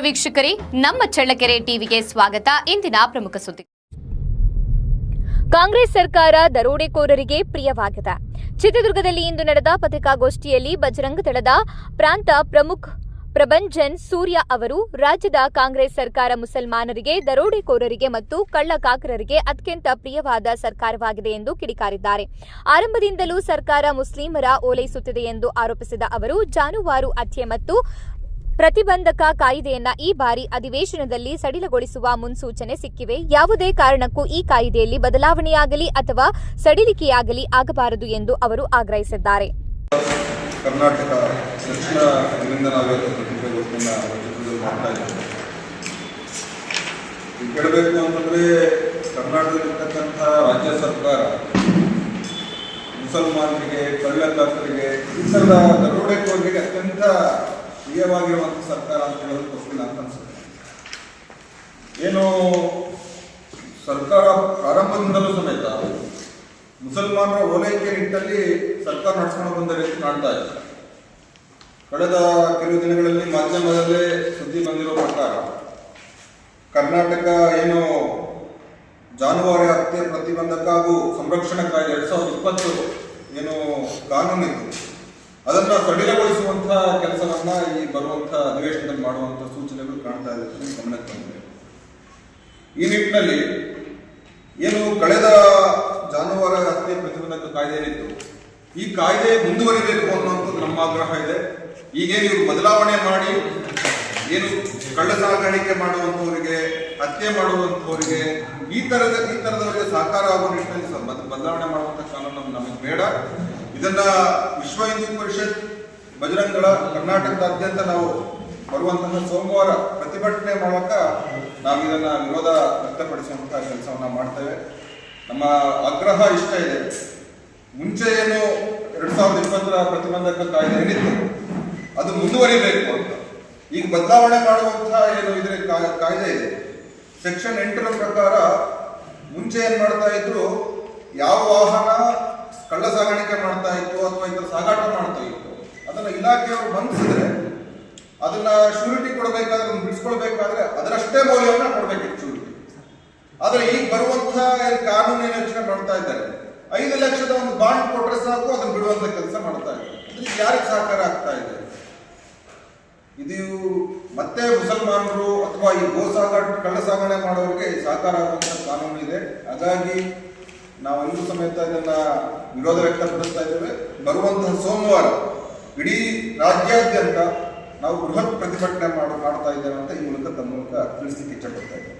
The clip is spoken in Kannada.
ವೀಕ್ಷಕರೇ, ನಮ್ಮ ಚಳ್ಳಕೆರೆ ಟಿವಿಗೆ ಸ್ವಾಗತ. ಇಂದಿನ ಪ್ರಮುಖ ಸುದ್ದಿ. ಕಾಂಗ್ರೆಸ್ ಸರ್ಕಾರ ದರೋಡೆಕೋರರಿಗೆ ಪ್ರಿಯವಾಗಿದೆ. ಚಿತ್ರದುರ್ಗದಲ್ಲಿ ಇಂದು ನಡೆದ ಪತ್ರಿಕಾಗೋಷ್ಠಿಯಲ್ಲಿ ಬಜರಂಗ ದಳದ ಪ್ರಾಂತ ಪ್ರಮುಖ ಪ್ರಭಂಜನ್ ಸೂರ್ಯ ಅವರು ರಾಜ್ಯದ ಕಾಂಗ್ರೆಸ್ ಸರ್ಕಾರ ಮುಸಲ್ಮಾನರಿಗೆ ದರೋಡೆಕೋರರಿಗೆ ಮತ್ತು ಕಳ್ಳಕಾಕರರಿಗೆ ಅತ್ಯಂತ ಪ್ರಿಯವಾದ ಸರ್ಕಾರವಾಗಿದೆ ಎಂದು ಕಿಡಿಕಾರಿದ್ದಾರೆ. ಆರಂಭದಿಂದಲೂ ಸರ್ಕಾರ ಮುಸ್ಲಿಮರ ಓಲೈಸುತ್ತಿದೆ ಎಂದು ಆರೋಪಿಸಿದ ಅವರು, ಜಾನುವಾರು ಹತ್ಯೆ ಮತ್ತು ಪ್ರತಿಬಂಧಕ ಕಾಯ್ದೆಯನ್ನ ಈ ಬಾರಿ ಅಧಿವೇಶನದಲ್ಲಿ ಸಡಿಲಗೊಳಿಸುವ ಮುನ್ಸೂಚನೆ ಸಿಕ್ಕಿವೆ. ಯಾವುದೇ ಕಾರಣಕ್ಕೂ ಈ ಕಾಯ್ದೆಯಲ್ಲಿ ಬದಲಾವಣೆಯಾಗಲಿ ಅಥವಾ ಸಡಿಲಿಕೆಯಾಗಲಿ ಆಗಬಾರದು ಎಂದು ಅವರು ಆಗ್ರಹಿಸಿದ್ದಾರೆ. ಕರ್ನಾಟಕ ರಾಜ್ಯ ಸರ್ಕಾರ ಮುಸಲ್ಮಾನರಿಗೆ ಕಳ್ಳಕಾಸರಿಗೆ ಈ ಥರದ ದರೋಡೆಕೋರರಿಗೆ ಅತ್ಯಂತ ಪ್ರಿಯವಾಗಿರುವಂಥ ಸರ್ಕಾರ ಅಂತ ಹೇಳೋದು ತಪ್ಪಿಲ್ಲ ಅಂತ ಅನ್ಸುತ್ತೆ. ಏನು ಸರ್ಕಾರ ಪ್ರಾರಂಭದಿಂದಲೂ ಸಮೇತ ಮುಸಲ್ಮಾನರ ಓಲೈಕೆ ನಿಟ್ಟಲ್ಲಿ ಸರ್ಕಾರ ನಡ್ಸ್ಕೊಂಡು ಬಂದ ರೀತಿ ಕಾಣ್ತಾ ಇದೆ. ಕಳೆದ ಕೆಲವು ದಿನಗಳಲ್ಲಿ ಮಾಧ್ಯಮದಲ್ಲೇ ಸುದ್ದಿ ಬಂದಿರೋ ಪ್ರಕಾರ ಕರ್ನಾಟಕ ಏನು ಜಾನುವಾರು ಹತ್ಯೆ ಪ್ರತಿಬಂಧಕ ಹಾಗೂ ಸಂರಕ್ಷಣಾ ಕಾಯ್ದೆ ಎರಡ್ ಸಾವಿರದ ಇಪ್ಪತ್ತು ಏನು ಕಾನೂನಿತ್ತು ಅದನ್ನ ಸಡಿಲಗೊಳಿಸುವಂತಹ ಕೆಲಸವನ್ನ ಈ ಬರುವಂತಹ ಅಧಿವೇಶನದಲ್ಲಿ ಮಾಡುವಂತಹ ಸೂಚನೆಗಳು ಕಾಣ್ತಾ ಇದೆ. ಗಮನಕ್ಕೆ ಬಂದಿದೆ. ಈ ನಿಟ್ಟಿನಲ್ಲಿ ಏನು ಕಳೆದ ಜಾನುವಾರು ಹತ್ಯೆ ಪ್ರತಿಬಂಧಕ ಕಾಯ್ದೆ ಏನಿತ್ತು? ಈ ಕಾಯ್ದೆ ಮುಂದುವರಿಬೇಕು ಅನ್ನುವಂಥದ್ದು ನಮ್ಮ ಆಗ್ರಹ ಇದೆ. ಈಗೇನು ಇವರು ಬದಲಾವಣೆ ಮಾಡಿ, ಏನು ಕಳ್ಳ ಸಾಗಾಣಿಕೆ ಮಾಡುವಂಥವರಿಗೆ, ಹತ್ಯೆ ಮಾಡುವಂಥವರಿಗೆ ಈ ತರದ, ಈ ತರದವರಿಗೆ ಸಹಕಾರ ಆಗುವ ನಿಟ್ಟಿನಲ್ಲಿ ಬದಲಾವಣೆ ಮಾಡುವಂಥ ಕಾನೂನು ನಮಗೆ ಬೇಡ. ಇದನ್ನ ವಿಶ್ವ ಹಿಂದೂ ಪರಿಷತ್ ಬಜರಂಗಳ ಕರ್ನಾಟಕದಾದ್ಯಂತ ನಾವು ಬರುವಂತಹ ಸೋಮವಾರ ಪ್ರತಿಭಟನೆ ಮೂಲಕ ನಾವು ಇದನ್ನ ವಿರೋಧ ವ್ಯಕ್ತಪಡಿಸುವಂತಹ ಕೆಲಸವನ್ನ ಮಾಡ್ತೇವೆ. ನಮ್ಮ ಆಗ್ರಹ ಇಷ್ಟ ಇದೆ. ಮುಂಚೆ ಏನು ಎರಡ್ ಸಾವಿರದ ಇಪ್ಪತ್ತರ ಪ್ರತಿಬಂಧಕ ಕಾಯ್ದೆ ಏನಿತ್ತು, ಅದು ಮುಂದುವರಿಬೇಕು ಅಂತ. ಈಗ ಬದಲಾವಣೆ ಮಾಡುವಂತಹ ಏನು ಇದ್ರ ಕಾಯ್ದೆ ಇದೆ. ಸೆಕ್ಷನ್ ಎಂಟರ ಪ್ರಕಾರ ಮುಂಚೆ ಏನ್ ಮಾಡ್ತಾ ಇದ್ರು, ಯಾವ ವಾಹನ ಕಳ್ಳ ಸಾಗಾಣಿಕೆ ಮಾಡ್ತಾ ಇತ್ತು ಅಥವಾ ಇತರ ಸಾಗಾಟ ಮಾಡ್ತಾ ಇತ್ತು ಅದನ್ನ ಇಲಾಖೆಯವರು ಬಂಧಿಸಿದ್ರೆ ಅದನ್ನ ಶ್ಯೂರಿಟಿ ಕೊಡಬೇಕಾದ್ರೆ ಅದನ್ನು ಬಿಡಿಸ್ಕೊಳ್ಬೇಕಾದ್ರೆ ಅದರಷ್ಟೇ ಮೌಲ್ಯವನ್ನ ಕೊಡಬೇಕಿತ್ತು ಶ್ಯೂರಿಟಿ ಆದ್ರೆ ಈಗ ಕಾನೂನಿನ ಕಾನೂನು ಏನು ಯೋಚನೆ ಮಾಡ್ತಾ ಇದ್ದಾರೆ. ಐದು ಲಕ್ಷದ ಒಂದು ಬಾಂಡ್ ಕೊಟ್ಟರೆ ಸಾಕು, ಅದನ್ನ ಬಿಡುವಂತ ಕೆಲಸ ಮಾಡ್ತಾ ಇದ್ದಾರೆ. ಅಂದ್ರೆ ಯಾರಿಗೆ ಸಹಕಾರ ಆಗ್ತಾ ಇದೆ? ಇದು ಮತ್ತೆ ಮುಸಲ್ಮಾನರು ಅಥವಾ ಈ ಗೋ ಸಾಗಾಟ ಕಳ್ಳ ಸಾಗಣೆ ಮಾಡೋರಿಗೆ ಸಹಕಾರ ಆಗುವಂತ ಕಾನೂನು ಇದೆ. ಹಾಗಾಗಿ ನಾವೆಲ್ಲರೂ ಸಮೇತ ಇದನ್ನ ವಿರೋಧ ವ್ಯಕ್ತಪಡಿಸ್ತಾ ಇದ್ದೇವೆ. ಬರುವಂತಹ ಸೋಮವಾರ ಇಡೀ ರಾಜ್ಯಾದ್ಯಂತ ನಾವು ಬೃಹತ್ ಪ್ರತಿಭಟನೆ ಮಾಡು, ಮಾಡ್ತಾ ಇದ್ದೇವೆ ಅಂತ ಈ ಮೂಲಕ ತಮ್ಮ ಮೂಲಕ ತಿಳಿಸಲಿಕ್ಕೆ ಇಷ್ಟಪಡ್ತಾ ಇದ್ದೇವೆ.